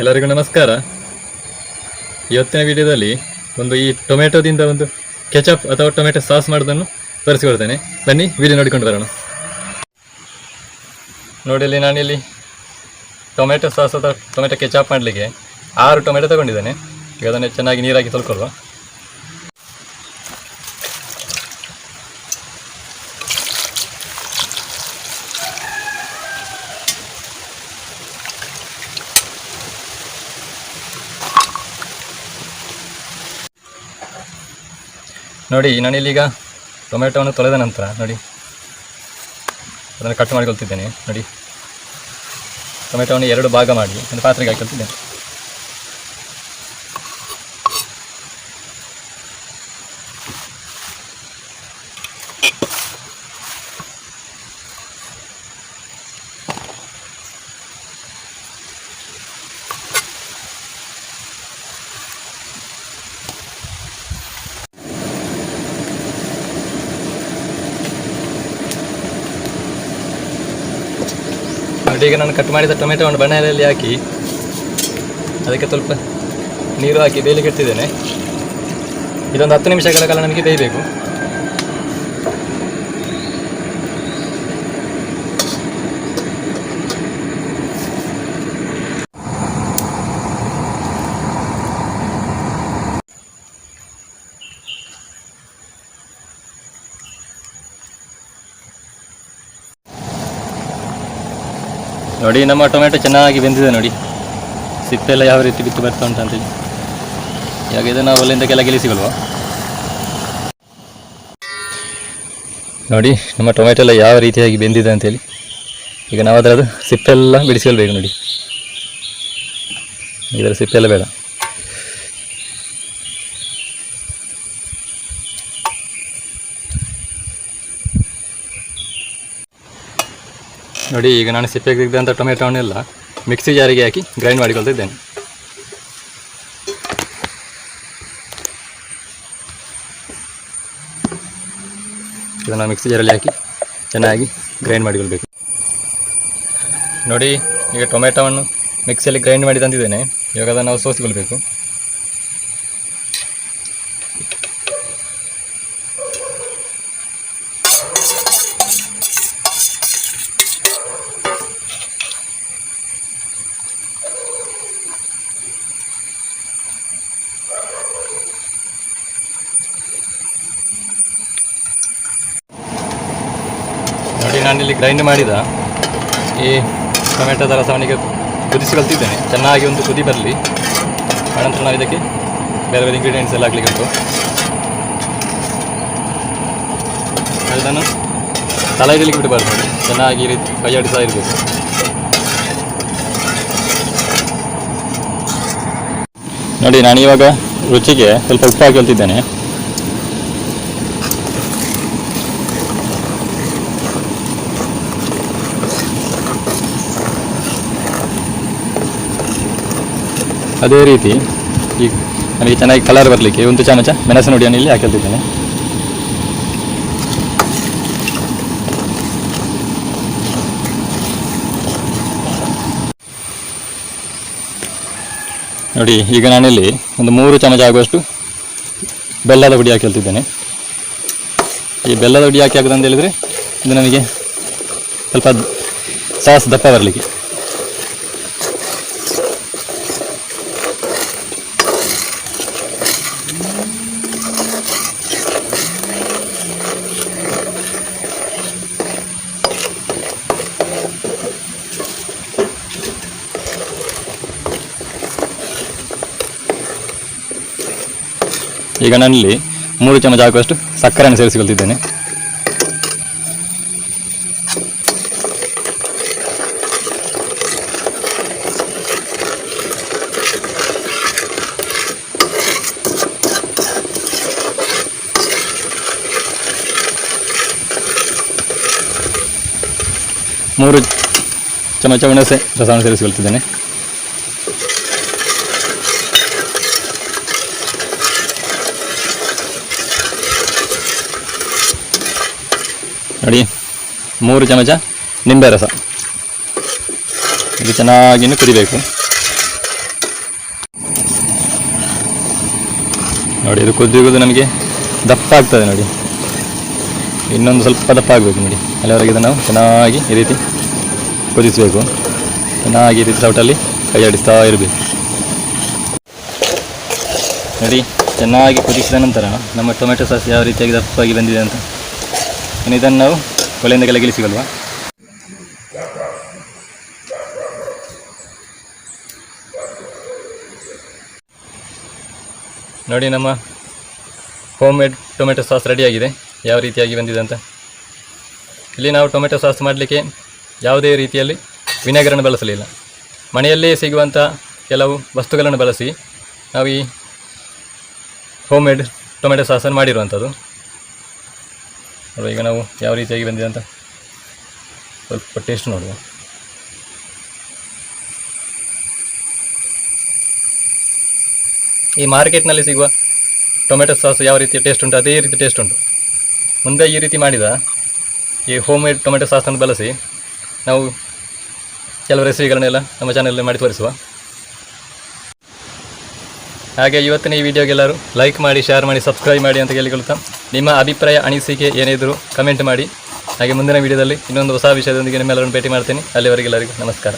ಎಲ್ಲರಿಗೂ ನಮಸ್ಕಾರ. ಇವತ್ತಿನ ವಿಡಿಯೋದಲ್ಲಿ ಒಂದು ಈ ಟೊಮೆಟೊದಿಂದ ಒಂದು ಕೆಚಪ್ ಅಥವಾ ಟೊಮೆಟೊ ಸಾಸ್ ಮಾಡೋದನ್ನು ತೋರಿಸಿಕೊಡ್ತೇನೆ. ಬನ್ನಿ, ವಿಡಿಯೋ ನೋಡಿಕೊಂಡು ಬರೋಣ. ನೋಡಿ, ಇಲ್ಲಿ ನಾನಿಲ್ಲಿ ಟೊಮೆಟೊ ಸಾಸ್ ಅಥವಾ ಟೊಮೆಟೊ ಕೆಚಪ್ ಮಾಡಲಿಕ್ಕೆ ಆರು ಟೊಮೆಟೊ ತಗೊಂಡಿದ್ದೇನೆ. ಈಗ ಅದನ್ನು ಚೆನ್ನಾಗಿ ನೀರಾಗಿ ತೊಳ್ಕೊಳ್ಳುವ. ನೋಡಿ, ನಾನಿಲ್ಲೀಗ ಟೊಮೆಟೊವನ್ನು ತೊಳೆದ ನಂತರ, ನೋಡಿ, ಅದನ್ನು ಕಟ್ ಮಾಡಿಕೊಳ್ತಿದ್ದೇನೆ, ನೋಡಿ. ಟೊಮೆಟೊವನ್ನು ಎರಡು ಭಾಗ ಮಾಡಿ, ಒಂದು ಪಾತ್ರೆಗೆ ಹಾಕೊಳ್ತಿದ್ದೇನೆ. ನೋಡಿ ಈಗ ನಾನು ಕಟ್ ಮಾಡಿದ ಟೊಮೆಟೊ ಟೊಮೆಟೊವನ್ನು ಬಣ್ಣದಲ್ಲಿ ಹಾಕಿ, ಅದಕ್ಕೆ ಸ್ವಲ್ಪ ನೀರು ಹಾಕಿ ಬೇಯಲಿಕ್ಕೆ ಇಡ್ತಿದ್ದೇನೆ ಇದೊಂದು ಹತ್ತು ನಿಮಿಷಗಳ ಕಾಲ ನನಗೆ ಬೇಯಬೇಕು. ನೋಡಿ, ನಮ್ಮ ಟೊಮೆಟೊ ಚೆನ್ನಾಗಿ ಬೆಂದಿದೆ ನೋಡಿ. ಸಿಪ್ಪೆಲ್ಲ ಯಾವ ರೀತಿ ಬಿತ್ತು ಬರ್ತಾ ಉಂಟು ಅಂತೇಳಿ. ಇವಾಗ ಇದನ್ನು ಅಲ್ಲಿಂದ ಕೆಳಗೆ ಇಳಿಸಿಕೊಳ್ವಾ ನೋಡಿ, ನಮ್ಮ ಟೊಮೆಟೊ ಎಲ್ಲ ಯಾವ ರೀತಿಯಾಗಿ ಬೆಂದಿದೆ ಅಂತೇಳಿ. ಈಗ ನಾವು ಅದರದ್ದು ಸಿಪ್ಪೆಲ್ಲ ಬಿಡಿಸಿಕೊಳ್ಬೇಕು ನೋಡಿ. ಇದರ ಸಿಪ್ಪೆಲ್ಲ ಬೇಡ. ನೋಡಿ, ಈಗ ನಾನು ಸಿಪ್ಪೆಗೆ ತೆಗೆದಂಥ ಟೊಮೆಟೊವನ್ನೆಲ್ಲ ಮಿಕ್ಸಿ ಜಾರಿಗೆ ಹಾಕಿ ಗ್ರೈಂಡ್ ಮಾಡಿಕೊಳ್ತಿದ್ದೇನೆ ಇದನ್ನು ಮಿಕ್ಸಿ ಜಾರಲ್ಲಿ ಹಾಕಿ ಚೆನ್ನಾಗಿ ಗ್ರೈಂಡ್ ಮಾಡಿಕೊಳ್ಬೇಕು ನೋಡಿ, ಈಗ ಟೊಮೆಟೊವನ್ನು ಮಿಕ್ಸಿಯಲ್ಲಿ ಗ್ರೈಂಡ್ ಮಾಡಿ ತಂದಿದ್ದೇನೆ. ಇವಾಗ ಅದನ್ನು ನಾವು ಸೋಸಿಕೊಳ್ಬೇಕು. ನಾನಿಲ್ಲಿ ಗ್ರೈಂಡ್ ಮಾಡಿದ ಈ ಟೊಮೆಟೊದ ರಸವನಿಗೆ ಕುದಿಸಿ ಕಲ್ತಿದ್ದೇನೆ. ಚೆನ್ನಾಗಿ ಒಂದು ಕುದಿ ಬರಲಿ. ಆನಂತರ ನಾವು ಇದಕ್ಕೆ ಬೇರೆ ಬೇರೆ ಇಂಗ್ರೀಡಿಯೆಂಟ್ಸ್ ಎಲ್ಲ ಹಾಕ್ಲಿಕ್ಕೆ ಉಂಟು. ಅದನ್ನು ತಲೆ ಇಡಲಿಕ್ಕೆ ಬಿಡಬಾರ್ದು. ಚೆನ್ನಾಗಿ ಈ ರೀತಿ ಕೈ ಆಡಿಸ್ತಾ ಇರಬೇಕು. ನೋಡಿ ಇವಾಗ ರುಚಿಗೆ ಸ್ವಲ್ಪ ಉಪ್ಪು ಹಾಕೊಳ್ತಿದ್ದೇನೆ ಅದೇ ರೀತಿ ಈ ನನಗೆ ಚೆನ್ನಾಗಿ ಕಲರ್ ಬರಲಿಕ್ಕೆ ಒಂದು ಚಮಚ ಮೆಣಸಿನ ಹುಡಿಯನ್ನು ಇಲ್ಲಿ ಹಾಕಿದ್ದೇನೆ ನೋಡಿ, ಈಗ ನಾನಿಲ್ಲಿ ಒಂದು ಮೂರು ಚಮಚ ಆಗುವಷ್ಟು ಬೆಲ್ಲದ ಹುಡಿ ಹಾಕಿಲ್ತಿದ್ದೇನೆ ಈ ಬೆಲ್ಲದ ಹುಡಿ ಹಾಕಿ ಆಗುದಂತ ಹೇಳಿದರೆ ಇದು ನನಗೆ ಸ್ವಲ್ಪ ಸಾಸ್ ದಪ್ಪ ಬರಲಿಕ್ಕೆ. ಈಗ ನಾನಿಲ್ಲಿ ಮೂರು ಚಮಚ ಹಾಕುವಷ್ಟು ಸಕ್ಕರೆಯನ್ನು ಸೇರಿಸಿಕೊಳ್ತಿದ್ದೇನೆ. ಮೂರು ಚಮಚ ಹುಣಸೆ ರಸವನ್ನು ಸೇರಿಸಿಕೊಳ್ತಿದ್ದೇನೆ. ನೋಡಿ, ಮೂರು ಚಮಚ ನಿಂಬೆ ರಸ. ಇದು ಚೆನ್ನಾಗಿನ್ನು ಕುದಿಬೇಕು ನೋಡಿ, ಇದು ಕುದಿಯೋದು ನಮಗೆ ದಪ್ಪ ಆಗ್ತದೆ ನೋಡಿ. ಇನ್ನೊಂದು ಸ್ವಲ್ಪ ದಪ್ಪ ಆಗಬೇಕು ನೋಡಿ. ಅಲ್ಲಿವರೆಗೆ ಇದನ್ನು ನಾವು ಚೆನ್ನಾಗಿ ಈ ರೀತಿ ಕುದಿಸಬೇಕು. ಚೆನ್ನಾಗಿ ಈ ರೀತಿ ಸೌಟಲ್ಲಿ ಕೈಯಾಡಿಸ್ತಾ ಇರಬೇಕು. ನೋಡಿ, ಚೆನ್ನಾಗಿ ಕುದಿಸಿದ ನಂತರ ನಮ್ಮ ಟೊಮೆಟೊ ಸಾಸ್ ಯಾವ ರೀತಿಯಾಗಿ ದಪ್ಪಾಗಿ ಬಂದಿದೆ ಅಂತ. ಇನ್ನು ಇದನ್ನು ನಾವು ಒಲೆಯಿಂದ ಇಳಿಸಿಕೊಳ್ಳುವ ನೋಡಿ ನಮ್ಮ ಹೋಮ್ ಮೇಡ್ ಟೊಮೆಟೊ ಸಾಸ್ ರೆಡಿಯಾಗಿದೆ ಯಾವ ರೀತಿಯಾಗಿ ಬಂದಿದೆ ಅಂತ. ಇಲ್ಲಿ ನಾವು ಟೊಮೆಟೊ ಸಾಸ್ ಮಾಡಲಿಕ್ಕೆ ಯಾವುದೇ ರೀತಿಯಲ್ಲಿ ವಿನೆಗರನ್ನು ಬಳಸಲಿಲ್ಲ. ಮನೆಯಲ್ಲೇ ಸಿಗುವಂಥ ಕೆಲವು ವಸ್ತುಗಳನ್ನು ಬಳಸಿ ನಾವು ಈ ಹೋಮ್ ಮೇಡ್ ಟೊಮೆಟೊ ಸಾಸನ್ನು ಮಾಡಿರುವಂಥದ್ದು. ನೋಡುವ, ಈಗ ನಾವು ಯಾವ ರೀತಿಯಾಗಿ ಬಂದಿದೆ ಅಂತ ಸ್ವಲ್ಪ ಟೇಸ್ಟ್ ನೋಡುವ. ಈ ಮಾರ್ಕೆಟ್ನಲ್ಲಿ ಸಿಗುವ ಟೊಮೆಟೊ ಸಾಸ್ ಯಾವ ರೀತಿ ಟೇಸ್ಟ್ ಉಂಟು, ಅದೇ ರೀತಿ ಟೇಸ್ಟ್ ಉಂಟು. ಮುಂದೆ ಈ ರೀತಿ ಮಾಡಿದ, ಈ ಹೋಮ್ ಮೇಡ್ ಟೊಮೆಟೊ ಸಾಸನ್ನು ಬಳಸಿ ನಾವು ಕೆಲವು ರೆಸಿಪಿಗಳನ್ನೆಲ್ಲ ನಮ್ಮ ಚಾನಲಲ್ಲಿ ಮಾಡಿ ತೋರಿಸುವ. ಹಾಗೆ ಇವತ್ತಿನ ಈ ವಿಡಿಯೋಗೆಲ್ಲರೂ ಲೈಕ್ ಮಾಡಿ ಶೇರ್ ಮಾಡಿ ಸಬ್ಸ್ಕ್ರೈಬ್ ಮಾಡಿ ಅಂತ ಕೇಳಿಕೊಳ್ತಾ ನಿಮ್ಮ ಅಭಿಪ್ರಾಯ, ಅನಿಸಿಕೆ ಏನಿದ್ರು ಕಮೆಂಟ್ ಮಾಡಿ. ಹಾಗೆ ಮುಂದಿನ ವಿಡಿಯೋದಲ್ಲಿ ಇನ್ನೊಂದು ಹೊಸ ವಿಷಯದೊಂದಿಗೆ ನಿಮ್ಮೆಲ್ಲರನ್ನು ಭೇಟಿ ಮಾಡ್ತೀನಿ. ಅಲ್ಲಿವರೆಗೆಲ್ಲರಿಗೂ ನಮಸ್ಕಾರ.